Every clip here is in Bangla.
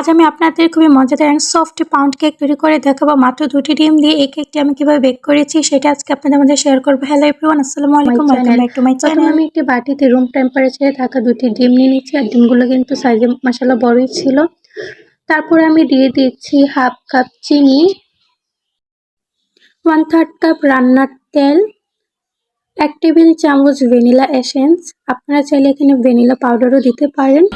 আজ আমি আপনাদের খুবই মজাদার অ্যান্ড সফট পাউন্ড কেক তৈরি করে দেখাবো। মাত্র দুটি ডিম দিয়ে এই কেকটি আমি কীভাবে বেক করেছি সেটা আজকে আপনাদের মধ্যে শেয়ার করব। হ্যালো এভরিওয়ান আসসালামু আলাইকুম welcome back to my channel আমি একটি বাটিতে রুম টেম্পারেচারে থাকা দুটি ডিম নিয়ে নিচ্ছি আর ডিমগুলো কিন্তু সাইজে মশলা বড়ই ছিল। তারপরে আমি দিয়ে দিচ্ছি হাফ কাপ চিনি ওয়ান থার্ড কাপ রান্নার তেল এক টেবিল চামচ ভ্যানিলা এসেন্স আপনারা চাইলে এখানে ভ্যানিলা পাউডারও দিতে পারেন।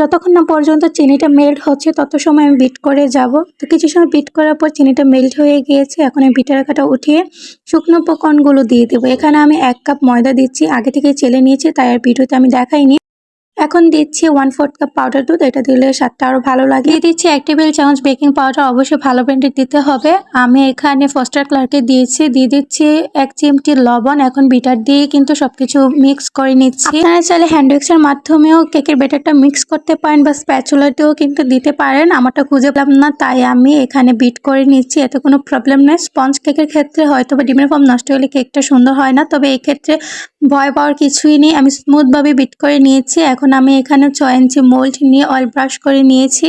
যতক্ষণ না পর্যন্ত চিনিটা মেল্ট হচ্ছে, তত সময় আমি বিট করে যাব। তো কিছু সময় বিট করার পর চিনিটা মেল্ট হয়ে গিয়েছে, এখন আমি বিটার কাটা উঠিয়ে শুকনো উপকরণগুলো দিয়ে দেবো। এখানে আমি এক কাপ ময়দা দিচ্ছি, আগে থেকে চেলে নিয়েছি, তাই আর ভিডিওতে আমি দেখাইনি। এখন দিচ্ছি ওয়ান ফোর্থ কাপ পাউডার দুধ, এটা দিলে স্বাদটা আরও ভালো লাগে। দিয়ে দিচ্ছি এক টেবিল চামচ বেকিং পাউডার অবশ্যই ভালো ব্র্যান্ডের দিতে হবে। আমি এখানে ফস্টার ক্লার্কে দিয়েছি, দিয়ে দিচ্ছি এক চিমটি লবণ, এখন বিটার দিয়ে কিন্তু সবকিছু মিক্স করে নিচ্ছি। আপনারা চাইলে হ্যান্ড এর মাধ্যমেও কেকের ব্যাটারটা মিক্স করতে পারেন বা স্প্যাচুলাতেও কিন্তু দিতে পারেন, আমারটা খুঁজে পেলাম না, তাই আমি এখানে বিট করে নিচ্ছি, এতে কোনো প্রবলেম নেই। স্পঞ্জ কেকের ক্ষেত্রে হয়তো বা ডিমের ফর্ম নষ্ট হলে কেকটা সুন্দর হয় না, তবে এই ক্ষেত্রে ভয় পাওয়ার কিছুই নেই। আমি স্মুথভাবে বিট করে নিয়েছি, এখন আমি এখানে ছয় ইঞ্চি মোল্ড নিয়ে অয়েল ব্রাশ করে নিয়েছি।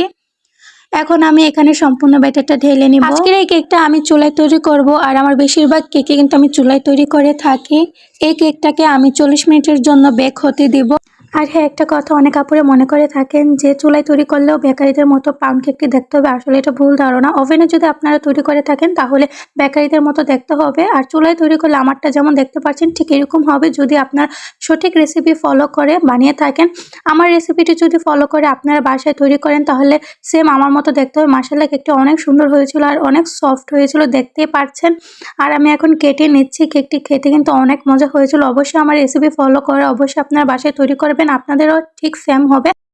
এখন আমি এখানে সম্পূর্ণ ব্যাটারটা ঢেলে নিব। আজকের এই কেকটা আমি চুলায় তৈরি করব আর আমার বেশিরভাগ কেকে কিন্তু আমি চুলায় তৈরি করে থাকি। এই কেকটাকে আমি চল্লিশ মিনিটের জন্য বেক হতে দিব। আর হ্যাঁ একটা কথা অনেক আপুরে মনে করে থাকেন যে চুলায় তৈরি করলেও বেকারিদের মতো পাউন্ড কেকটি দেখতে হবে। আসলে এটা ভুল ধারণা। ওভেনে যদি আপনারা তৈরি করে থাকেন, তাহলে বেকারিদের মতো দেখতে হবে। আর চুলায় তৈরি করলে আমারটা যেমন দেখতে পাচ্ছেন, ঠিক এরকম হবে যদি আপনার সঠিক রেসিপি ফলো করে, বানিয়ে থাকেন। আমার রেসিপিটি যদি ফলো করে, আপনারা বাসায় তৈরি করেন, তাহলে সেম আমার মতো দেখতে হবে। মাসাল্লা কেকটি অনেক সুন্দর হয়েছিল আর অনেক সফট হয়েছিল, দেখতেই পাচ্ছেন। আর আমি এখন কেটে নিচ্ছি। কেকটি খেতে কিন্তু অনেক মজা হয়েছিল। অবশ্যই আমার রেসিপি ফলো করে, অবশ্যই আপনারা বাসায় তৈরি করবেন আপনাদেরও ঠিক সেম হবে।